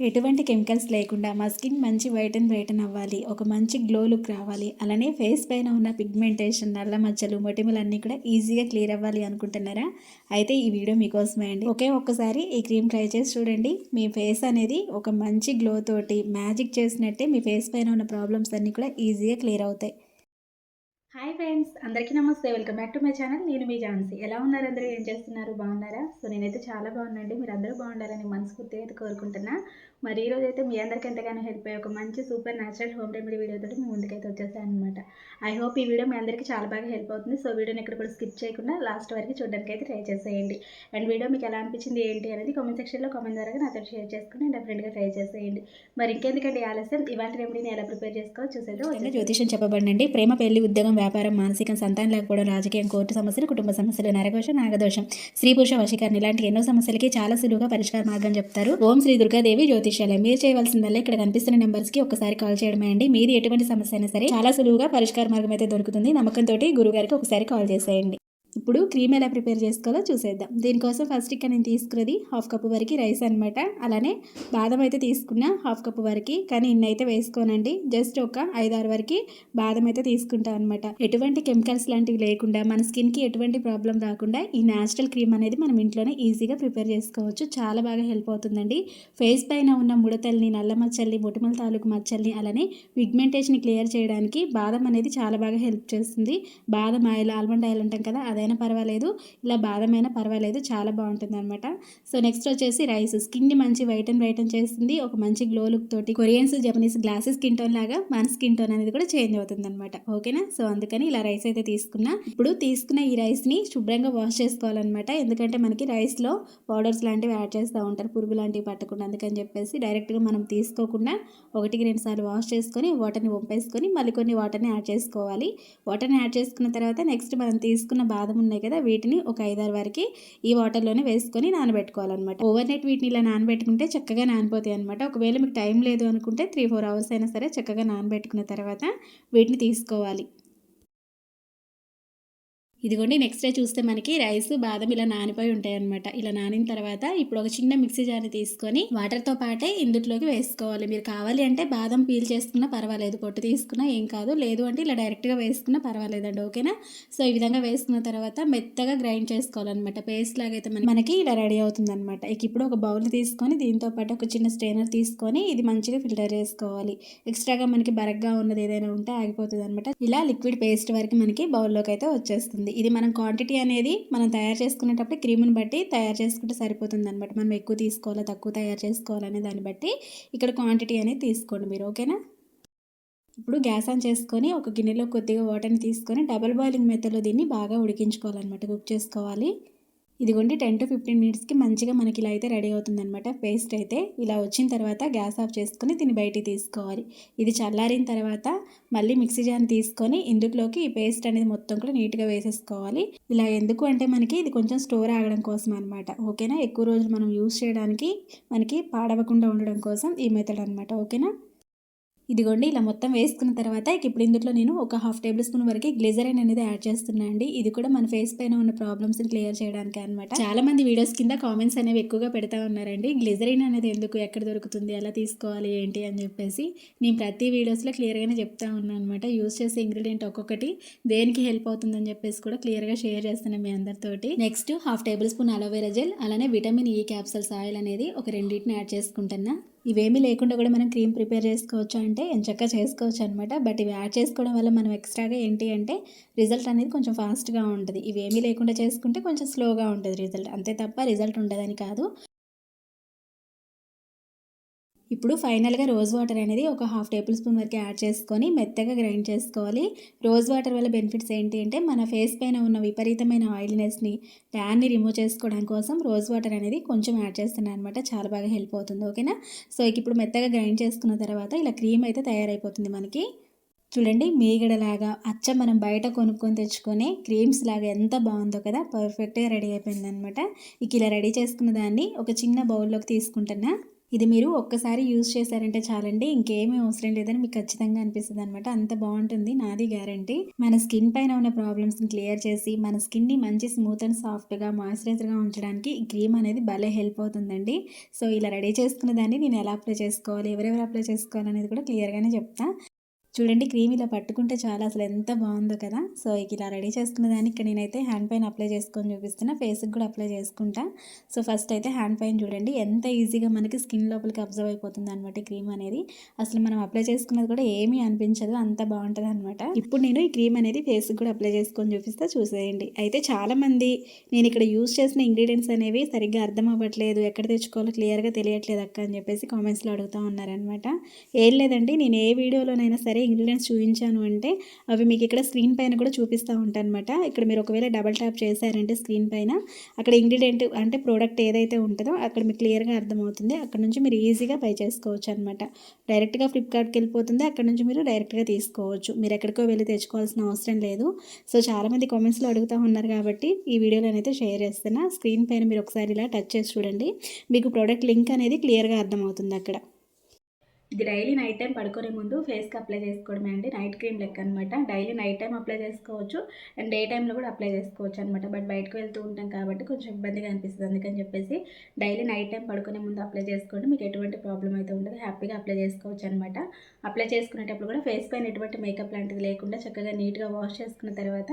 ఎటువంటి కెమికల్స్ లేకుండా మా స్కిన్ మంచి వైట్ అండ్ బ్రైటన్ అవ్వాలి ఒక మంచి గ్లో లుక్ రావాలి. అలానే ఫేస్ పైన ఉన్న పిగ్మెంటేషన్ నల్ల మచ్చలు మొటిమలు అన్నీ కూడా ఈజీగా క్లియర్ అవ్వాలి అనుకుంటున్నారా? అయితే ఈ వీడియో మీకోసమే అండి. ఒకే ఒక్కసారి ఈ క్రీమ్ ట్రై చేసి చూడండి. మీ ఫేస్ అనేది ఒక మంచి గ్లో తోటి మ్యాజిక్ చేసినట్టే మీ ఫేస్ పైన ఉన్న ప్రాబ్లమ్స్ అన్నీ కూడా ఈజీగా క్లియర్ అవుతాయి. హాయ్ ఫ్రెండ్స్ అందరికీ నమస్తే. Welcome back to my channel. నేను మీ ఝాన్సీ. ఎలా ఉన్నారు అందరూ? ఏం చేస్తున్నారు? బాగున్నారా? సో నేనైతే చాలా బాగున్నాండి మీరు అందరూ బాగుండాలని మనస్ఫూర్తిగా అయితే కోరుకుంటున్నా. మరి ఈ రోజు అయితే మీ అందరికీ ఎంతగానో హెల్ప్ అయ్యే ఒక మంచి సూపర్ న్యాచురల్ హోమ్ రెమెడీ వీడియోతో మీ ముందుకైతే వచ్చేసాను అనమాట ఐ హోప్ ఈ వీడియో మీ అందరికీ చాలా బాగా హెల్ప్ అవుతుంది. సో వీడియోని ఎక్కడ కూడా స్కిప్ చేయకుండా లాస్ట్ వరకు చూడడానికి అయితే ట్రై చేసేయండి. అండ్ వీడియో మీకు ఎలా అనిపించింది ఏంటి అనేది కామెంట్ సెక్షన్లో కామెంట్ ద్వారా నాతో షేర్ చేసుకుని డెఫినెట్గా ట్రై చేసేయండి. మరి ఇంకెందుకంటే ఆలస్యం? ఇవాళ రెమెడీని ఎలా ప్రిపేర్ చేసుకోవాలో చూసేదో జ్యోతిషం చెప్పబడండి ప్రేమ పెళ్ళి ఉద్యోగం వ్యాపారం మానసికం సంతానం లేకపోవడం రాజకీయం కోర్టు సమస్యలు కుటుంబ సమస్యలు నరకోశం నాగదోషం స్త్రీ పురుష వశీకరణ ఇలాంటి ఎన్నో సమస్యలకి చాలా సులువుగా పరిష్కార మార్గం చెప్తారు. ఓం శ్రీ దుర్గాదేవి జ్యోతిషాలయం మీరు చేయవలసిందల్లా ఇక్కడ కనిపిస్తున్న నెంబర్స్కి ఒకసారి కాల్ చేయడమే అండి. మీది ఎటువంటి సమస్య అయినా సరే చాలా సులువుగా పరిష్కార మార్గం అయితే దొరుకుతుంది. నమ్మకంతో గురువు గారికి ఒకసారి కాల్ చేసేయండి. ఇప్పుడు క్రీమ్ ఎలా ప్రిపేర్ చేసుకోవాలో చూసేద్దాం. దీనికోసం ఫస్ట్ ఇక్కడ నేను తీసుకున్నది హాఫ్ కప్ వరకు రైస్ అనమాట అలానే బాదం అయితే తీసుకున్న హాఫ్ కప్ వరకు కానీ ఇన్ని అయితే వేసుకోనండి. జస్ట్ ఒక ఐదారు వరకు బాదం అయితే తీసుకుంటాం అనమాట ఎటువంటి కెమికల్స్ లాంటివి లేకుండా మన స్కిన్కి ఎటువంటి ప్రాబ్లం రాకుండా ఈ న్యాచురల్ క్రీమ్ అనేది మనం ఇంట్లోనే ఈజీగా ప్రిపేర్ చేసుకోవచ్చు. చాలా బాగా హెల్ప్ అవుతుందండి. ఫేస్ పైన ఉన్న ముడతల్ని నల్ల మచ్చల్ని బొటిమల తాలూకు మచ్చల్ని అలానే పిగ్మెంటేషన్ క్లియర్ చేయడానికి బాదం అనేది చాలా బాగా హెల్ప్ చేస్తుంది. బాదం ఆయిల్ ఆల్మండ్ ఆయిల్ అంటాం కదా అదే అయినా పర్వాలేదు ఇలా బాదమైనా పర్వాలేదు చాలా బాగుంటుంది అనమాట సో నెక్స్ట్ వచ్చేసి రైస్ స్కిన్ని మంచి వైట్ అండ్ బ్రైటన్ చేస్తుంది. ఒక మంచి గ్లో లుక్ తోటి Koreans Japanese glasses skin tone లాగా మన స్కిన్ టోన్ అనేది కూడా చేంజ్ అవుతుంది అనమాట ఓకేనా సో అందుకని ఇలా రైస్ అయితే తీసుకున్నా. ఇప్పుడు తీసుకున్న ఈ రైస్ని శుభ్రంగా వాష్ చేసుకోవాలన్నమాట. ఎందుకంటే మనకి రైస్లో పౌడర్స్ లాంటివి యాడ్ చేస్తూ ఉంటారు. పురుగు లాంటివి పట్టకుండా అందుకని చెప్పేసి డైరెక్ట్గా మనం తీసుకోకుండా ఒకటికి రెండు సార్లు వాష్ చేసుకొని వాటర్ని వంపేసుకొని మళ్ళీ కొన్ని వాటర్ని యాడ్ చేసుకోవాలి. వాటర్ని యాడ్ చేసుకున్న తర్వాత నెక్స్ట్ మనం తీసుకున్న బాదం బాదం ఉన్నాయి కదా వీటిని ఒక ఐదారు వరకు ఈ వాటర్లోనే వేసుకొని నానబెట్టుకోవాలన్నమాట. ఓవర్ నైట్ వీటిని ఇలా నానబెట్టుకుంటే చక్కగా నానిపోతాయి అనమాట ఒకవేళ మీకు టైం లేదు అనుకుంటే త్రీ ఫోర్ అవర్స్ అయినా సరే చక్కగా నానబెట్టుకున్న తర్వాత వీటిని తీసుకోవాలి. ఇదిగోండి నెక్స్ట్ డే చూస్తే మనకి రైస్ బాదం ఇలా నానిపోయి ఉంటాయి అనమాట ఇలా నానిన తర్వాత ఇప్పుడు ఒక చిన్న మిక్సీ జార్ని తీసుకొని వాటర్తో పాటే ఇందులోకి వేసుకోవాలి. మీరు కావాలి అంటే బాదం పీల్ చేసుకున్నా పర్వాలేదు పొట్టు తీసుకున్నా ఏం కాదు. లేదు అంటే ఇలా డైరెక్ట్గా వేసుకున్నా పర్వాలేదండి ఓకేనా? సో ఈ విధంగా వేసుకున్న తర్వాత మెత్తగా గ్రైండ్ చేసుకోవాలన్నమాట. పేస్ట్ లాగా అయితే మనకి ఇలా రెడీ అవుతుంది అనమాట ఇక ఇప్పుడు ఒక బౌల్ తీసుకొని దీంతో పాటు ఒక చిన్న స్ట్రైనర్ తీసుకొని ఇది మంచిగా ఫిల్టర్ చేసుకోవాలి. ఎక్స్ట్రాగా మనకి బరగ్గా ఉన్నది ఏదైనా ఉంటే ఆగిపోతుంది అనమాట ఇలా లిక్విడ్ పేస్ట్ వరకు మనకి బౌల్లోకి అయితే వచ్చేస్తుంది. ఇది మనం క్వాంటిటీ అనేది మనం తయారు చేసుకునేటప్పుడు క్రీమ్ని బట్టి తయారు చేసుకుంటే సరిపోతుంది అనమాట మనం ఎక్కువ తీసుకోవాలా తక్కువ తయారు చేసుకోవాలనే దాన్ని బట్టి ఇక్కడ క్వాంటిటీ అనేది తీసుకోండి మీరు ఓకేనా? ఇప్పుడు గ్యాస్ ఆన్ చేసుకొని ఒక గిన్నెలో కొద్దిగా వాటర్ని తీసుకొని డబల్ బాయిలింగ్ మెథడ్లో దీన్ని బాగా ఉడికించుకోవాలన్నమాట. కుక్ చేసుకోవాలి. ఇదిగోండి టెన్ టు ఫిఫ్టీన్ మినిట్స్కి మంచిగా మనకి ఇలా అయితే రెడీ అవుతుంది అనమాట పేస్ట్ అయితే ఇలా వచ్చిన తర్వాత గ్యాస్ ఆఫ్ చేసుకొని దీన్ని బయటికి తీసుకోవాలి. ఇది చల్లారిన తర్వాత మళ్ళీ మిక్సీ జాన్ తీసుకొని ఇందులోకి ఈ పేస్ట్ అనేది మొత్తం కూడా నీట్గా వేసేసుకోవాలి. ఇలా ఎందుకు అంటే మనకి ఇది కొంచెం స్టోర్ ఆగడం కోసం అనమాట ఓకేనా ఎక్కువ రోజులు మనం యూస్ చేయడానికి మనకి పాడవకుండా ఉండడం కోసం ఈ మెథడ్ అనమాట ఓకేనా ఇదిగోండి ఇలా మొత్తం వేసుకున్న తర్వాత ఇప్పుడు ఇందులో నేను ఒక హాఫ్ టేబుల్ స్పూన్ వరకు గ్లిజరైన్ అనేది యాడ్ చేస్తున్నా అండి. ఇది కూడా మన ఫేస్ పైన ఉన్న ప్రాబ్లమ్స్ క్లియర్ చేయడానికి అనమాట చాలా మంది వీడియోస్ కింద కామెంట్స్ అనేవి ఎక్కువగా పెడతా ఉన్నారండి. గ్లిజరైన్ అనేది ఎందుకు ఎక్కడ దొరుకుతుంది ఎలా తీసుకోవాలి ఏంటి అని చెప్పేసి నేను ప్రతి వీడియోస్లో క్లియర్గానే చెప్తా ఉన్నాను అనమాట యూస్ చేసే ఇంగ్రీడియంట్ ఒక్కొక్కటి దేనికి హెల్ప్ అవుతుందని చెప్పేసి కూడా క్లియర్గా షేర్ చేస్తున్నాను మీ అందరితోటి. Next half tablespoon aloe vera gel అలానే విటమిన్ ఈ క్యాప్సల్స్ ఆయిల్ అనేది ఒక రెండింటిని యాడ్ చేసుకుంటున్నా. ఇవేమీ లేకుండా కూడా మనం క్రీమ్ ప్రిపేర్ చేసుకోవచ్చు అంటే ఎంచక్క చేసుకోవచ్చు అనమాట బట్ ఇవి యాడ్ చేసుకోవడం వల్ల మనం ఎక్స్ట్రాగా ఏంటి అంటే రిజల్ట్ అనేది కొంచెం ఫాస్ట్గా ఉంటుంది. ఇవేమీ లేకుండా చేసుకుంటే కొంచెం స్లోగా ఉంటుంది రిజల్ట్. అంతే తప్ప రిజల్ట్ ఉండదని కాదు. ఇప్పుడు ఫైనల్గా రోజ్ వాటర్ అనేది ఒక హాఫ్ టేబుల్ స్పూన్ వరకు యాడ్ చేసుకొని మెత్తగా గ్రైండ్ చేసుకోవాలి. రోజ్ వాటర్ వల్ల బెనిఫిట్స్ ఏంటి అంటే మన ఫేస్ పైన ఉన్న విపరీతమైన ఆయిల్నెస్ని ట్యాన్ని రిమూవ్ చేసుకోవడం కోసం రోజ్ వాటర్ అనేది కొంచెం యాడ్ చేస్తున్నాను అనమాట చాలా బాగా హెల్ప్ అవుతుంది ఓకేనా? సో ఇప్పుడు మెత్తగా గ్రైండ్ చేసుకున్న తర్వాత ఇలా క్రీమ్ అయితే తయారైపోతుంది మనకి. చూడండి మీగడలాగా అచ్చ మనం బయట కొనుక్కొని తెచ్చుకొని క్రీమ్స్ లాగా ఎంత బాగుందో కదా! పర్ఫెక్ట్గా రెడీ అయిపోయింది అనమాట ఇక ఇలా రెడీ చేసుకున్న దాన్ని ఒక చిన్న బౌల్లోకి తీసుకుంటున్నా. ఇది మీరు ఒక్కసారి యూజ్ చేశారంటే చాలండి. ఇంకేమీ అవసరం లేదని మీకు ఖచ్చితంగా అనిపిస్తుంది అనమాట అంత బాగుంటుంది. నాది గ్యారంటీ. మన స్కిన్ పైన ఉన్న ప్రాబ్లమ్స్ని క్లియర్ చేసి మన స్కిన్ని మంచి స్మూత్ అండ్ సాఫ్ట్గా మాయిశ్చరైజర్గా ఉంచడానికి ఈ క్రీమ్ అనేది భలే హెల్ప్ అవుతుందండి. సో ఇలా రెడీ చేసుకున్న దాన్ని నేను ఎలా అప్లై చేసుకోవాలి ఎవరెవరు అప్లై చేసుకోవాలి అనేది కూడా క్లియర్గానే చెప్తా. చూడండి క్రీమ్ ఇలా పట్టుకుంటే చాలా అసలు ఎంత బాగుందో కదా. సో ఇక ఇలా రెడీ చేసుకున్న దాన్ని ఇక్కడ నేనైతే హ్యాండ్ పైన అప్లై చేసుకొని చూపిస్తున్నా. ఫేస్కి కూడా అప్లై చేసుకుంటా. సో ఫస్ట్ అయితే హ్యాండ్ పైన చూడండి. ఎంత ఈజీగా మనకి స్కిన్ లోపలికి అబ్జర్వ్ అయిపోతుంది అనమాట క్రీమ్ అనేది. అసలు మనం అప్లై చేసుకున్నది కూడా ఏమీ అనిపించదు. అంత బాగుంటుంది అనమాట ఇప్పుడు నేను ఈ క్రీమ్ అనేది ఫేస్కి కూడా అప్లై చేసుకొని చూపిస్తా. చూసేయండి. అయితే చాలామంది నేను ఇక్కడ యూస్ చేసిన ఇంగ్రీడియంట్స్ అనేవి సరిగ్గా అర్థం అవ్వట్లేదు. ఎక్కడ తెచ్చుకోవాలో క్లియర్గా తెలియట్లేదు అక్క అని చెప్పేసి కామెంట్స్లో అడుగుతూ ఉన్నారనమాట ఏం లేదండి. నేను ఏ వీడియోలోనైనా సరే ఇంగ్రీడియంట్స్ చూపించాను అంటే అవి మీకు ఇక్కడ స్క్రీన్ పైన కూడా చూపిస్తూ ఉంటానమాట ఇక్కడ మీరు ఒకవేళ డబల్ ట్యాప్ చేశారంటే స్క్రీన్ పైన అక్కడ ఇంగ్రీడియంట్ అంటే ప్రోడక్ట్ ఏదైతే ఉంటుందో అక్కడ మీకు క్లియర్గా అర్థమవుతుంది. అక్కడ నుంచి మీరు ఈజీగా పై చేసుకోవచ్చు అనమాట డైరెక్ట్గా ఫ్లిప్కార్ట్కి వెళ్ళిపోతుంది. అక్కడ నుంచి మీరు డైరెక్ట్గా తీసుకోవచ్చు. మీరు ఎక్కడికో వెళ్ళి తెచ్చుకోవాల్సిన అవసరం లేదు. సో చాలామంది కామెంట్స్లో అడుగుతూ ఉన్నారు కాబట్టి ఈ వీడియోలో అయితే షేర్ చేస్తున్నా. స్క్రీన్ పైన మీరు ఒకసారి ఇలా టచ్ చేసి చూడండి. మీకు ప్రోడక్ట్ లింక్ అనేది క్లియర్గా అర్థమవుతుంది అక్కడ. ఇది డైలీ నైట్ టైం పడుకునే ముందు ఫేస్కి అప్లై చేసుకోవడమే అండి. నైట్ క్రీమ్ లెక్క అనమాట డైలీ నైట్ టైం అప్లై చేసుకోవచ్చు. అండ్ డే టైంలో కూడా అప్లై చేసుకోవచ్చు అనమాట బట్ బయటకు వెళ్తూ ఉంటాం కాబట్టి కొంచెం ఇబ్బందిగా అనిపిస్తుంది. అందుకని చెప్పేసి డైలీ నైట్ టైం పడుకునే ముందు అప్లై చేసుకోండి. మీకు ఎటువంటి ప్రాబ్లం అయితే ఉండదు. హ్యాపీగా అప్లై చేసుకోవచ్చు అనమాట అప్లై చేసుకునేటప్పుడు కూడా ఫేస్ పైన ఎటువంటి మేకప్ లాంటిది లేకుండా చక్కగా నీట్గా వాష్ చేసుకున్న తర్వాత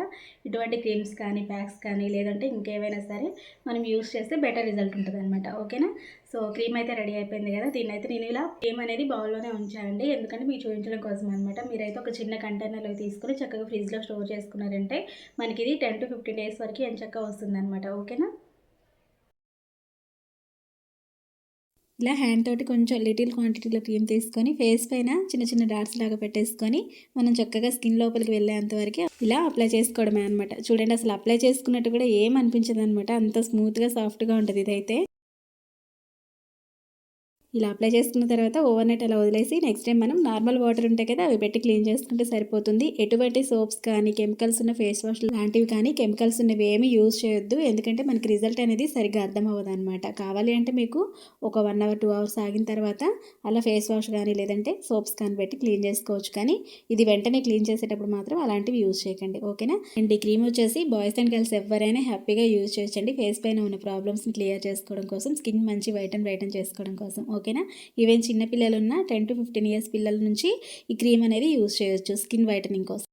ఇటువంటి క్రీమ్స్ కానీ ప్యాక్స్ కానీ లేదంటే ఇంకేమైనా సరే మనం యూస్ చేస్తే బెటర్ రిజల్ట్ ఉంటుంది అనమాట ఓకేనా? సో క్రీమ్ అయితే రెడీ అయిపోయింది కదా. దీన్ని అయితే నేను ఇలా క్రీమ్ అనేది బౌల్లోనే ఉంచానండి ఎందుకంటే మీరు చూపించడం కోసం అనమాట మీరైతే ఒక చిన్న కంటైనర్లో తీసుకుని చక్కగా ఫ్రిడ్జ్లో స్టోర్ చేసుకున్నారంటే మనకి ఇది టెన్ టు ఫిఫ్టీన్ డేస్ వరకు ఎంత వస్తుంది అనమాట ఓకేనా? ఇలా హ్యాండ్ తోటి కొంచెం లిటిల్ క్వాంటిటీలో క్రీమ్ తీసుకొని ఫేస్ పైన చిన్న చిన్న డాట్స్ లాగా పెట్టేసుకొని మనం చక్కగా స్కిన్ లోపలికి వెళ్ళేంత వరకు ఇలా అప్లై చేసుకోవడమే అనమాట చూడండి అసలు అప్లై చేసుకున్నట్టు కూడా ఏం అనిపించదు అనమాట అంత స్మూత్గా సాఫ్ట్గా ఉంటుంది ఇదైతే. ఇలా అప్లై చేసుకున్న తర్వాత ఓవర్ నైట్ అలా వదిలేసి నెక్స్ట్ టైం మనం నార్మల్ వాటర్ ఉంటాయి కదా అవి పెట్టి క్లీన్ చేసుకుంటే సరిపోతుంది. ఎటువంటి సోప్స్ కానీ కెమికల్స్ ఉన్న ఫేస్ వాష్ లాంటివి కానీ కెమికల్స్ ఉన్నవి ఏమి యూజ్ చేయొద్దు. ఎందుకంటే మనకి రిజల్ట్ అనేది సరిగ్గా అర్థం అవ్వదు అనమాట కావాలి అంటే మీకు ఒక వన్ అవర్ టూ అవర్స్ ఆగిన తర్వాత అలా ఫేస్ వాష్ కానీ లేదంటే సోప్స్ కానీ పెట్టి క్లీన్ చేసుకోవచ్చు. కానీ ఇది వెంటనే క్లీన్ చేసేటప్పుడు మాత్రం అలాంటివి యూజ్ చేయకండి. ఓకేనా అండ్ ఈ క్రీమ్ వచ్చేసి బాయ్స్ అండ్ గర్ల్స్ ఎవరైనా హ్యాపీగా యూజ్ చేయొచ్చండి. ఫేస్ పైన ఉన్న ప్రాబ్లమ్స్ని క్లియర్ చేసుకోవడం కోసం స్కిన్ మంచి వైట్ అండ్ వైట్ చేసుకోవడం కోసం. ఓకేనా? ఈవెన్ చిన్నపిల్లలు ఉన్న టెన్ టు ఫిఫ్టీన్ ఇయర్స్ పిల్లల నుంచి ఈ క్రీమ్ అనేది యూజ్ చేయొచ్చు స్కిన్ వైటనింగ్ కోసం.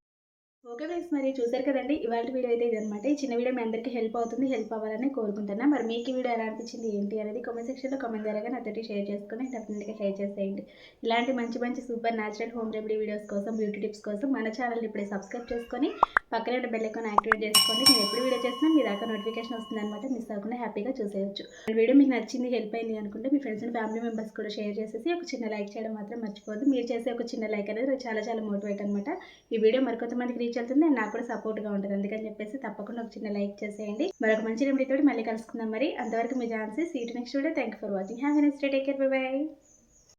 ఓకే ఫ్రెండ్స్ మరి చూసారు కదండి ఇవాళ వీడియో అయితే ఇదనమాట ఈ చిన్న వీడియో మీ అందరికీ హెల్ప్ అవుతుంది హెల్ప్ అవ్వాలని కోరుకుంటున్నా. మరి మీకు ఈ వీడియో ఎలా అనిపించింది ఏంటి అనేది కామెంట్ సెక్షన్లో కామెంట్ ద్వారా నాతోటి షేర్ చేసుకుని డెఫినెట్గా షేర్ చేసేయండి. ఇలాంటి మంచి మంచి super natural home remedy videos కోసం బ్యూటీ టిప్స్ కోసం మన ఛానల్ ఇప్పుడే సబ్స్క్రైబ్ చేసుకొని పక్కనే ఉన్న బెల్ ఐకాన్ యాక్టివేట్ చేసుకోండి. నేను ఎప్పుడు వీడియో చేసినా మీ దాకా నోటిఫికేషన్ వస్తుంది అనమాట మిస్ అవ్వకుండా హ్యాపీగా చూసేయచ్చు. వీడియో మీకు నచ్చింది హెల్ప్ అయింది అనుకుంటే మీ ఫ్రెండ్స్ అండ్ ఫ్యామిలీ మెంబర్స్ కూడా షేర్ చేసేసి ఒక చిన్న లైక్ చేయడం మాత్రం మర్చిపోద్దు మీరు చేసే ఒక చిన్న లైక్ అనేది చాలా చాలా మోటివేట్ అనమాట ఈ వీడియో మరికొంతమందికి రీచ్ అవుతుంది అండ్ నాకు కూడా సపోర్ట్గా ఉంటుంది. అందుకని చెప్పేసి తప్పకుండా ఒక చిన్న లైక్ చేసేయండి. మరొక మంచి రెమెడీతో మళ్ళీ కలుసుకుందాం మరి. అంతవరకు మీ ఛాన్సెస్ seat next video thank for watching have next day take care bye bye